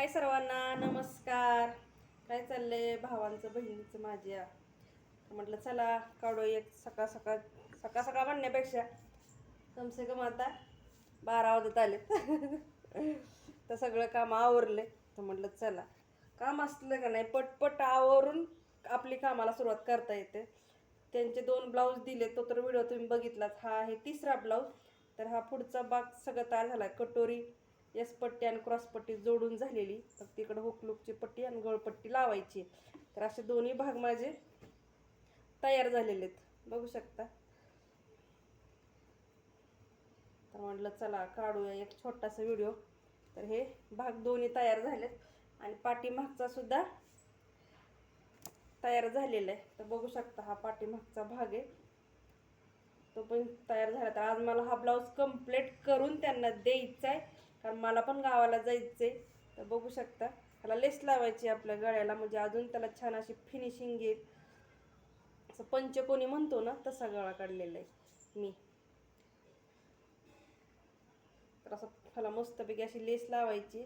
हाय सर्वांना नमस्कार. काय चाललंय भावांचं बहिणीचं माझ्या? तर म्हटलं चला काढू एक सकाळ सकाळ सकाळ सकाळ म्हणण्यापेक्षा. कमसे कम आता बारा वाजत आले तर सगळं काम आवरले तर म्हटलं चला. काम असलं का नाही पटपट आवरून आपली कामाला सुरुवात करता येते. त्यांचे दोन ब्लाऊज दिले तो तर व्हिडिओ तुम्ही बघितलाच. हा आहे तिसरा ब्लाऊज. तर हा पुढचा भाग सगळं तयार झाला कटोरी यस पट्टी आणि क्रॉस पट्टी जोडून झालेली. तर तिकडं हुकलुकची पट्टी आणि गळपट्टी लावायची. तर असे दोन्ही भाग माझे तयार झालेले आहेत. बघू शकता. तर म्हटलं चला काढूया एक छोटासा व्हिडिओ तर हे भाग दोन्ही तयार झालेत. आणि पाठीमागचा सुद्धा तयार झालेला आहे. तर बघू शकता हा पाठीमागचा भाग आहे. तो पण तयार झाला. तर आज मला हा ब्लाऊज कंप्लीट करून त्यांना द्यायचा आहे. कारण मला पण गावाला जायचं आहे तर बघू शकता. त्याला लेस लावायची आपल्या गळ्याला. म्हणजे अजून त्याला छान अशी फिनिशिंग येईल. असं पंचकोनी म्हणतो ना तसा गळा काढलेला आहे मी. तर असं त्याला मस्तपैकी अशी लेस लावायची.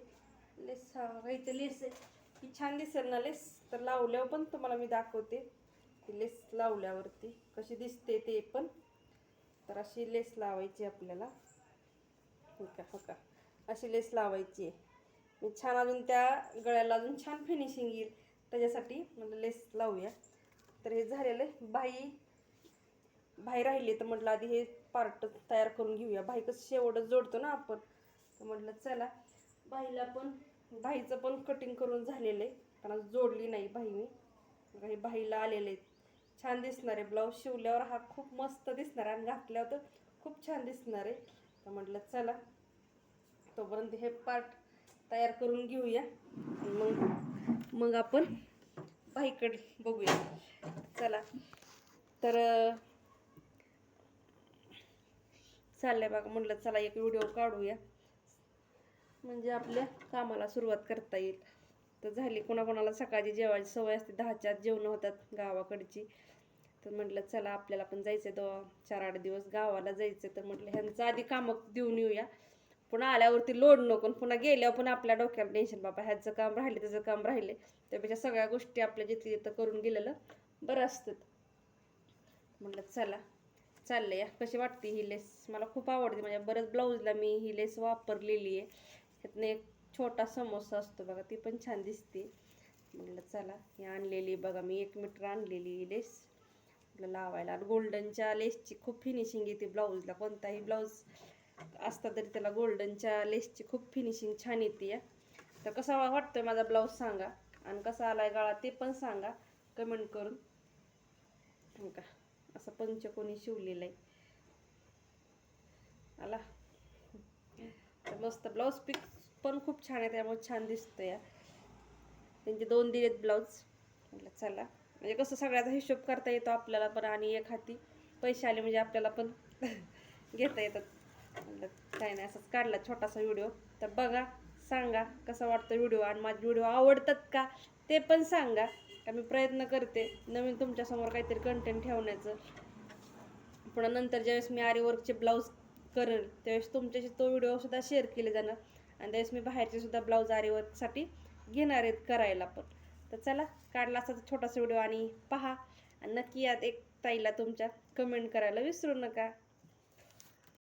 लेस हा इथे लेस आहे. ही छान दिसेल ना लेस तर लावल्यावर पण तुम्हाला मी दाखवते. ती लेस लावल्यावरती कशी दिसते ते पण. तर अशी लेस लावायची आपल्याला. हो का हो का? अशी लेस लावायची. आहे मी छान अजून त्या गळ्याला अजून छान फिनिशिंग येईल. त्याच्यासाठी म्हटलं लेस लावूया. तर हे झालेलं आहे. बाई भाई राहिली तर म्हटलं आधी हे पार्ट तयार करून घेऊया. बाई कसं शेवटच जोडतो ना आपण. तर म्हटलं चला. बाईला पण भाईचं पण कटिंग करून झालेलं आहे. पण आज जोडली नाही बाई मी. काही हे बाईला आलेले आहेत. छान दिसणार आहे. ब्लाऊज शिवल्यावर हा खूप मस्त दिसणार आहे. आणि घातल्यावर तर खूप छान दिसणार आहे. तर म्हटलं चला. तोपर्यंत हे पार्ट तयार करून घेऊया. मग मग आपण बाईकडे बघूया. चला. तर चाललंय बघा म्हटलं चला एक व्हिडिओ काढूया. म्हणजे आपल्या कामाला सुरुवात करता येईल. तर झाली कोणाकोणाला सकाळची जेवायची सवय असते दहाच्या आत जेवणं होतात गावाकडची. तर म्हटलं चला आपल्याला पण जायचं आहे दो चार आठ दिवस गावाला जायचं तर म्हटलं ह्यांचं आधी कामं देऊन येऊया. पुन्हा आल्यावरती लोड नको पुन्हा गेल्यावर पण आपल्या डोक्याला टेन्शन बाबा ह्याचं काम राहिले त्याचं काम राहिले. त्यापेक्षा सगळ्या गोष्टी आपल्या जिथे तिथं करून गेलेलं बरं असतं. म्हटलं चला चाललं या कशी वाटते ही लेस? मला खूप आवडते. म्हणजे बरंच ब्लाऊजला मी ही लेस वापरलेली आहे. त्यातनं एक छोटा समोसा असतो बघा ती पण छान दिसते. म्हटलं चला ही आणलेली बघा मी एक मीटर आणलेली ही लेस. म्हटलं लावायला. गोल्डनच्या लेसची खूप फिनिशिंग येते ब्लाऊजला. कोणताही ब्लाऊज असता तरी त्याला गोल्डनच्या लेसची खूप फिनिशिंग छान येते. या तर कसा वाटतोय माझा ब्लाऊज सांगा. आणि कसा आलाय गळा ते पण सांगा. कमेंट करून. हो का? असं पंचकोनी शिवलेलं आहे आला. तर मस्त ब्लाऊज पिक पण खूप छान आहे त्यामुळे छान दिसतं या त्यांचे दोन दिलेत ब्लाऊज. म्हटलं चला. म्हणजे कसं सगळ्याचा हिशोब करता येतो आपल्याला पण आणि एक हाती. पैसे आले म्हणजे आपल्याला पण घेता येतात. म्हटलं काय नाही असंच काढला छोटासा व्हिडिओ. तर बघा सांगा कसा वाटतो व्हिडिओ आणि माझे व्हिडिओ आवडतात का ते पण सांगा का मी प्रयत्न करते नवीन तुमच्यासमोर काहीतरी कंटेंट ठेवण्याचं. पुन्हा नंतर ज्यावेळेस मी आरीवर्कचे ब्लाऊज करेल त्यावेळेस तुमच्याशी तो व्हिडिओ सुद्धा शेअर केले जाणार. आणि त्यावेळेस मी बाहेरचे सुद्धा ब्लाऊज आरीवर्कसाठी घेणार आहेत करायला पण. तर चला काढला असा छोटासा व्हिडिओ आणि पहा. आणि नक्की यात एक ताईला तुमच्या कमेंट करायला विसरू नका.